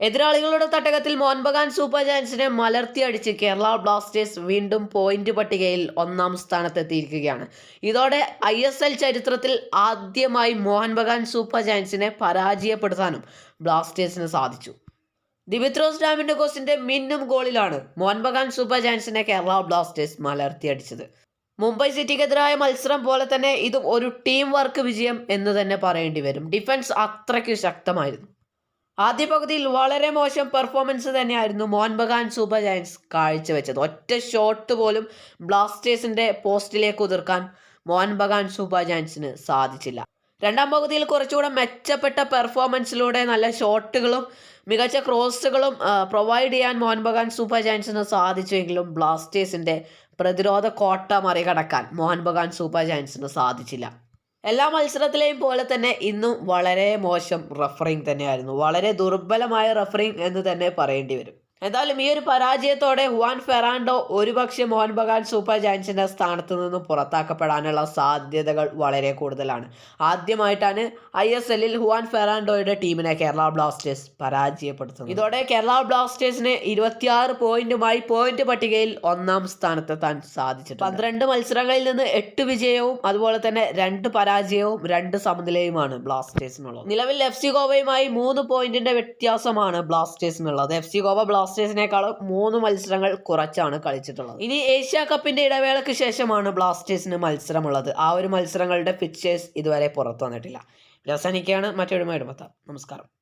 എതിരാളികളുടെ തട്ടകത്തിൽ മോൻബഗാൻ സൂപ്പർ ജയൻസിനെ മലർത്തിയടിച്ച് കേരള ബ്ലാസ്റ്റേഴ്സ് വീണ്ടും പോയിന്റ് പട്ടികയിൽ ഒന്നാം സ്ഥാനത്തെത്തിയിരിക്കുകയാണ്. ഇതോടെ ഐ എസ് എൽ ചരിത്രത്തിൽ ആദ്യമായി മോഹൻബഗാൻ സൂപ്പർ ജയൻസിനെ പരാജയപ്പെടുത്താനും ബ്ലാസ്റ്റേഴ്സിന് സാധിച്ചു. ദിമിത്രോസ് ഡാമിൻഡോസിന്റെ മിന്നും ഗോളിലാണ് മോഹൻബഗാൻ സൂപ്പർ ജയൻസിനെ കേരള ബ്ലാസ്റ്റേഴ്സ് മലർത്തിയടിച്ചത്. മുംബൈ സിറ്റിക്കെതിരായ മത്സരം പോലെ തന്നെ ഇതും ഒരു ടീം വർക്ക് വിജയം എന്ന് തന്നെ പറയേണ്ടി വരും. ഡിഫൻസ് അത്രയ്ക്ക് ശക്തമായിരുന്നു. ആദ്യ പകുതിയിൽ വളരെ മോശം പെർഫോമൻസ് തന്നെയായിരുന്നു മോഹൻ ബഗാൻ സൂപ്പർ ജയൻസ് കാഴ്ചവെച്ചത്. ഒറ്റ ഷോട്ട് പോലും ബ്ലാസ്റ്റേഴ്സിന്റെ പോസ്റ്റിലേക്ക് ഉതിർക്കാൻ മോഹൻ ബഗാൻ സൂപ്പർ ജയൻസിന് സാധിച്ചില്ല. രണ്ടാം പകുതിയിൽ കുറച്ചുകൂടെ മെച്ചപ്പെട്ട പെർഫോമൻസിലൂടെ നല്ല ഷോട്ടുകളും മികച്ച ക്രോസുകളും പ്രൊവൈഡ് ചെയ്യാൻ മോഹൻ ബഗാൻ സൂപ്പർ ജയൻസിന് സാധിച്ചുവെങ്കിലും ബ്ലാസ്റ്റേഴ്സിന്റെ പ്രതിരോധ കോട്ട മറികടക്കാൻ മോഹൻ ബഗാൻ സൂപ്പർ ജയൻസിന് സാധിച്ചില്ല. എല്ലാ മത്സരത്തിലെയും പോലെ തന്നെ ഇന്നും വളരെ മോശം റഫറിങ് തന്നെയായിരുന്നു. വളരെ ദുർബലമായ റഫറിങ് എന്ന് തന്നെ പറയേണ്ടി വരും. എന്തായാലും ഈ ഒരു പരാജയത്തോടെ ഹുവാൻ ഫെറാൻഡോ ഒരുപക്ഷെ മോഹൻ ബഗാൻ സൂപ്പർ ജയൻസിന്റെ സ്ഥാനത്ത് നിന്നും പുറത്താക്കപ്പെടാനുള്ള സാധ്യതകൾ വളരെ കൂടുതലാണ്. ആദ്യമായിട്ടാണ് ഐ എസ് എല്ലിൽ ഹുവാൻ ഫെറാൻഡോയുടെ ടീമിനെ കേരള ബ്ലാസ്റ്റേഴ്സ് പരാജയപ്പെടുത്തുന്നത്. ഇതോടെ കേരള ബ്ലാസ്റ്റേഴ്സിന് ഇരുപത്തിയാറ് പോയിന്റുമായി പോയിന്റ് പട്ടികയിൽ ഒന്നാം സ്ഥാനത്തെത്താൻ സാധിച്ചിട്ടുണ്ട്. പന്ത്രണ്ട് മത്സരങ്ങളിൽ നിന്ന് എട്ട് വിജയവും അതുപോലെ തന്നെ രണ്ട് പരാജയവും രണ്ട് സമനിലയുമാണ് ബ്ലാസ്റ്റേഴ്സിനുള്ളത്. നിലവിൽ എഫ് സി ഗോവയുമായി മൂന്ന് പോയിന്റിന്റെ വ്യത്യാസമാണ് ബ്ലാസ്റ്റേഴ്സിനുള്ളത്. എഫ് സി ഗോവ ബ്ലാസ്റ്റേഴ്സിനേക്കാളും മൂന്ന് മത്സരങ്ങൾ കുറച്ചാണ് കളിച്ചിട്ടുള്ളത്. ഇനി ഏഷ്യ കപ്പിന്റെ ഇടവേളയ്ക്ക് ശേഷമാണ് ബ്ലാസ്റ്റേഴ്സിന് മത്സരമുള്ളത്. ആ ഒരു മത്സരങ്ങളുടെ പിക്ചേഴ്സ് ഇതുവരെ പുറത്തു വന്നിട്ടില്ല. രസനിക്കാണ് മറ്റൊരു മത്താം നമസ്കാരം.